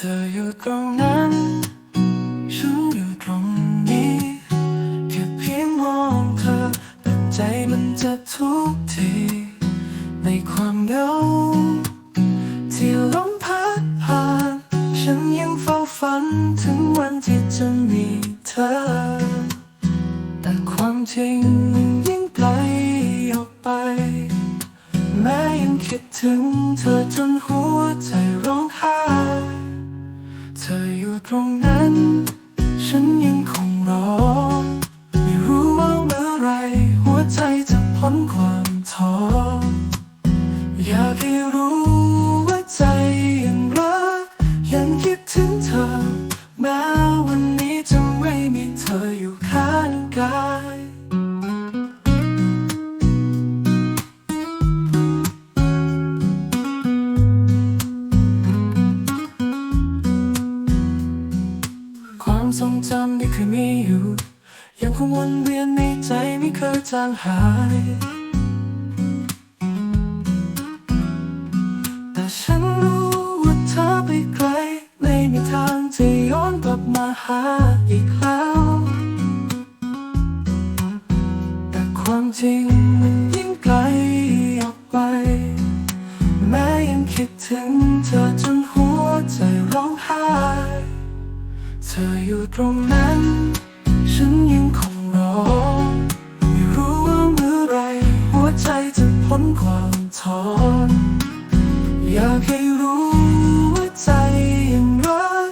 เธออยู่ตรงนั้นฉันอยู่ตรงนี้แค่เพียงมองเธอแต่ใจมันจะทุกที ในความเหงาที่ลมพัดผ่าน ฉันยังเฝ้าฝันถึงวันที่จะมีเธอ แต่ความจริงยิ่งไกลออกไป แม้ยังคิดถึงเธอจนหัวใจร้องไห้ ตรงนั้น ฉันยังคงรอ ไม่รู้ว่าเมื่อไร หัวใจจะพ้นความท้อ อยากให้รู้ว่าใจยังรักยังคิดถึงเธอแม้ ทรงจำที่เคยมีอยู่ ยังคงวนเวียนในใจไม่เคยจางหาย แต่ฉันรู้ว่าเธอไปไกลไม่มีทางจะย้อนกลับมาหาอีกแล้ว แต่ความจริงมันยิ่งไกลออกไป แม้ยังคิดถึง ออยู่ตรงนั้น ฉันยังคงรอ ไม่รู้ว่าเมื่อไร หัวใจจะพ้นความทรอยากให้รู้ว่าใจยังรัก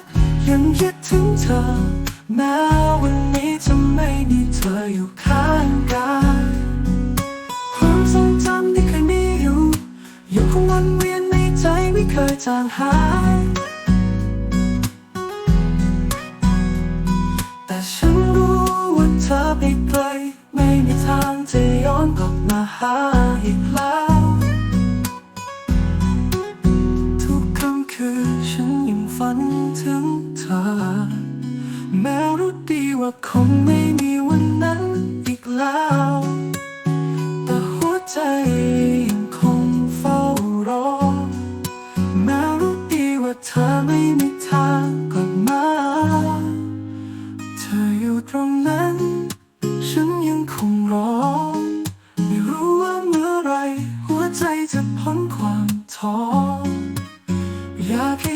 ยังคิดถึงเธอ แม้วันนี้จะไม่มีเธออยู่ข้างกายความทรงจำที่เคยมีอยู่ ยังคงวนเวียนในใจไม่เคยจางหาย หาอีกแล้ว ทุกคำคืนฉันยังฝันถึงเธอ แม้รู้ดีว่าคงไม่มีวันนั้นอีกแล้ว แต่หัวใจยังคงเฝ้ารอ แม้รู้ดีว่าเธอไม่มีทาง ท้ออยากให้